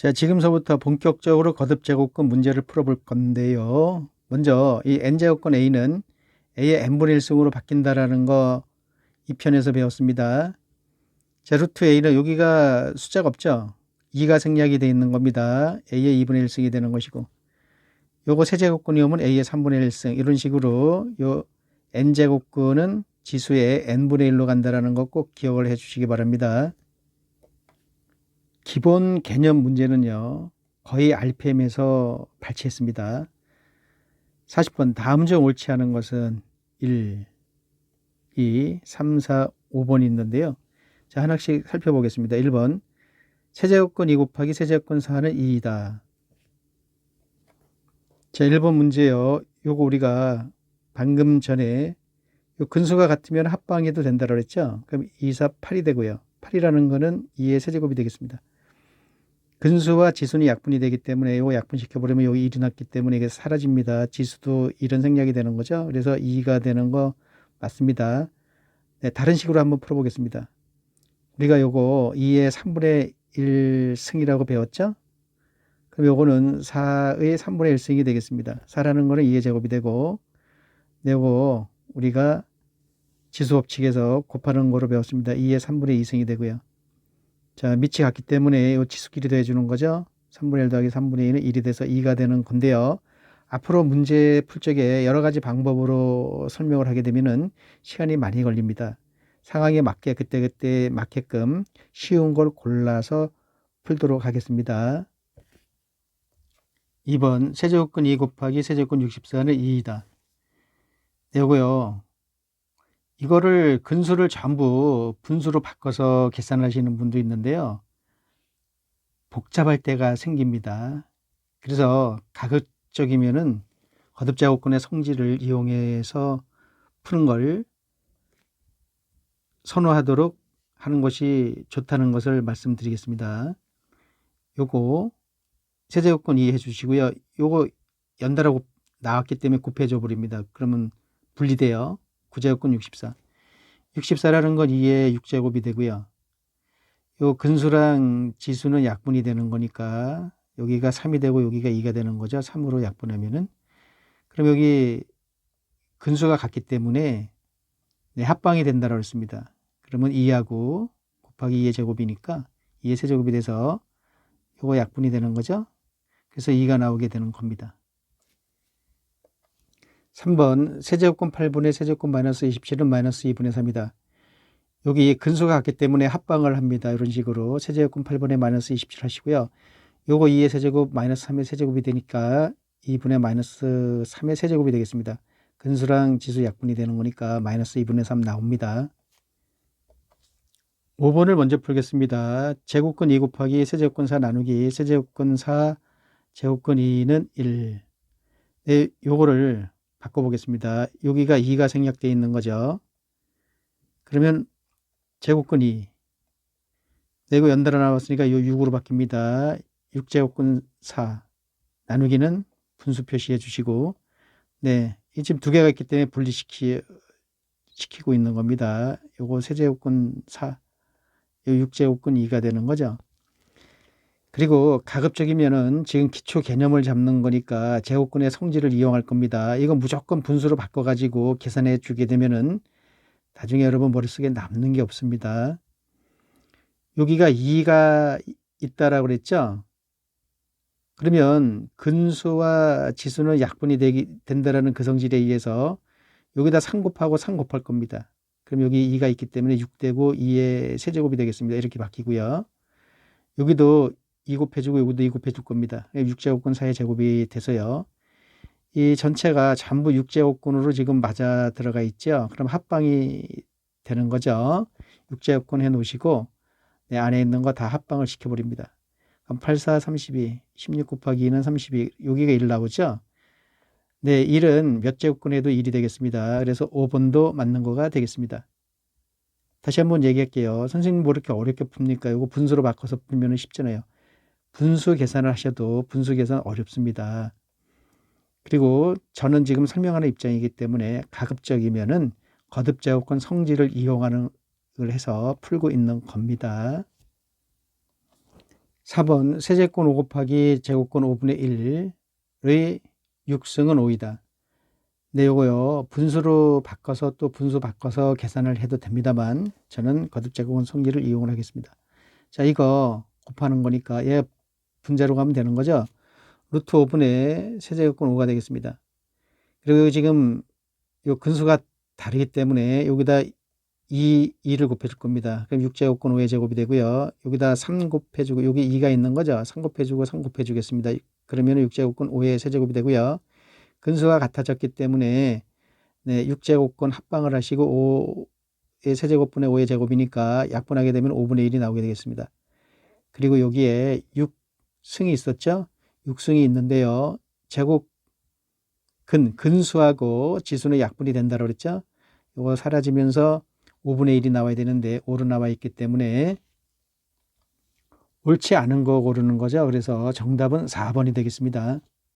자, 지금서부터 본격적으로 거듭 제곱근 문제를 풀어볼 건데요. 먼저 이 n제곱근 a는 a의 n분의 1승으로 바뀐다라는 거이 편에서 배웠습니다. 자, 루트 a는 여기가 숫자가 없죠. 2가 생략이 되어 있는 겁니다. a의 2분의 1승이 되는 것이고 요거 세제곱근이 오면 a의 3분의 1승 이런 식으로 요 n제곱근은 지수의 n분의 1로 간다라는 거 꼭 기억을 해 주시기 바랍니다. 기본 개념 문제는요. 거의 RPM에서 발췌했습니다. 40번 다음 중 옳지 않은 것은 1, 2, 3, 4, 5번이 있는데요. 자, 하나씩 살펴보겠습니다. 1번 세제곱근 2 곱하기 세제곱근 4는 2이다. 자, 1번 문제요. 요거 우리가 방금 전에 요 근수가 같으면 합방해도 된다고 그랬죠? 그럼 2, 4, 8이 되고요. 8이라는 거는 2의 세제곱이 되겠습니다. 근수와 지수는 약분이 되기 때문에 이거 약분시켜 버리면 여기 1이 났기 때문에 이게 사라집니다. 지수도 1은 생략이 되는 거죠. 그래서 2가 되는 거 맞습니다. 네, 다른 식으로 한번 풀어 보겠습니다. 우리가 요거 2의 3분의 1 승이라고 배웠죠? 그럼 요거는 4의 3분의 1승이 되겠습니다. 4라는 거는 2의 제곱이 되고 요거 우리가 지수 법칙에서 곱하는 거로 배웠습니다. 2의 3분의 2승이 되고요. 자, 밑이 같기 때문에 이 지수끼리 더해주는 거죠. 3분의 1 더하기 3분의 2는 1이 돼서 2가 되는 건데요. 앞으로 문제 풀 적에 여러 가지 방법으로 설명을 하게 되면은 시간이 많이 걸립니다. 상황에 맞게 그때그때 맞게끔 쉬운 걸 골라서 풀도록 하겠습니다. 2번 세제곱근 2 곱하기 세제곱근 64는 2이다. 요거요. 이거를 근수를 전부 분수로 바꿔서 계산하시는 분도 있는데요. 복잡할 때가 생깁니다. 그래서 가급적이면은 거듭제곱근의 성질을 이용해서 푸는 걸 선호하도록 하는 것이 좋다는 것을 말씀드리겠습니다. 요거 세제곱근 이해해 주시고요. 요거 연달아 나왔기 때문에 곱해줘 버립니다. 그러면 분리돼요. 9제곱근 64. 64라는 건 2의 6제곱이 되고요. 요 근수랑 지수는 약분이 되는 거니까 여기가 3이 되고 여기가 2가 되는 거죠. 3으로 약분하면은. 그럼 여기 근수가 같기 때문에 네, 합방이 된다고 했습니다. 그러면 2하고 곱하기 2의 제곱이니까 2의 세제곱이 돼서 요거 약분이 되는 거죠. 그래서 2가 나오게 되는 겁니다. 3번 세제곱근 8분의 세제곱 마이너스 27은 마이너스 2분의 3이다. 여기 근수가 같기 때문에 합방을 합니다. 이런 식으로 세제곱근 8분의 마이너스 27 하시고요. 요거 2의 세제곱 마이너스 3의 세제곱이 되니까 2분의 마이너스 3의 세제곱이 되겠습니다. 근수랑 지수 약분이 되는 거니까 마이너스 2분의 3 나옵니다. 5번을 먼저 풀겠습니다. 제곱근 2 곱하기 세제곱근 4 나누기 세제곱근 4 제곱근 2는 1. 네, 요거를 바꿔보겠습니다. 여기가 2가 생략되어 있는 거죠. 그러면 제곱근 2. 내고 연달아 나왔으니까 이 6으로 바뀝니다. 6제곱근 4. 나누기는 분수 표시해 주시고, 네. 이 지금 두 개가 있기 때문에 분리시키, 시키고 있는 겁니다. 요거 세제곱근 4. 요 6제곱근 2가 되는 거죠. 그리고 가급적이면은 지금 기초 개념을 잡는 거니까 제곱근의 성질을 이용할 겁니다. 이건 무조건 분수로 바꿔가지고 계산해 주게 되면은 나중에 여러분 머릿속에 남는 게 없습니다. 여기가 2가 있다라고 그랬죠? 그러면 근수와 지수는 약분이 되기, 된다라는 그 성질에 의해서 여기다 3 곱하고 3 곱할 겁니다. 그럼 여기 2가 있기 때문에 6되고 2의 세제곱이 되겠습니다. 이렇게 바뀌고요. 여기도 2 곱해주고 여기도 2 곱해줄 겁니다. 6제곱근 4의 제곱이 돼서요. 이 전체가 전부 6제곱근으로 지금 맞아 들어가 있죠. 그럼 합방이 되는 거죠. 6제곱근 해 놓으시고 네, 안에 있는 거 다 합방을 시켜버립니다. 그럼 8, 4, 32, 16 곱하기 2는 32, 여기가 1 나오죠. 네, 1은 몇 제곱근에도 1이 되겠습니다. 그래서 5번도 맞는 거가 되겠습니다. 다시 한번 얘기할게요. 선생님 뭐 이렇게 어렵게 풉니까? 이거 분수로 바꿔서 풀면 쉽잖아요. 분수 계산을 하셔도 분수 계산 어렵습니다. 그리고 저는 지금 설명하는 입장이기 때문에 가급적이면은 거듭 제곱권 성질을 이용하는 걸 해서 풀고 있는 겁니다. 4번 세제권 5 곱하기 제곱권 5분의 1의 6승은 5이다. 네, 요거요. 분수로 바꿔서 또 분수 바꿔서 계산을 해도 됩니다만 저는 거듭 제곱은 성질을 이용을 하겠습니다. 자, 이거 곱하는 거니까 얘 분자로 가면 되는 거죠. 루트 5분의 세제곱권 5가 되겠습니다. 그리고 지금 요 근수가 다르기 때문에 여기다 2, 2를 곱해줄 겁니다. 그럼 6제곱권 5의 제곱이 되고요. 여기다 3 곱해주고 여기 2가 있는 거죠. 3 곱해주고 3 곱해주겠습니다. 그러면 6제곱권 5의 세제곱이 되고요. 근수가 같아졌기 때문에 네, 6제곱권 합방을 하시고 5의 세제곱분의 5의 제곱이니까 약분하게 되면 5분의 1이 나오게 되겠습니다. 그리고 여기에 6 승이 있었죠. 6승이 있는데요. 제곱 근, 근수하고 지수는 약분이 된다고 그랬죠. 이거 사라지면서 5분의 1이 나와야 되는데 5로 나와 있기 때문에 옳지 않은 거 고르는 거죠. 그래서 정답은 4번이 되겠습니다.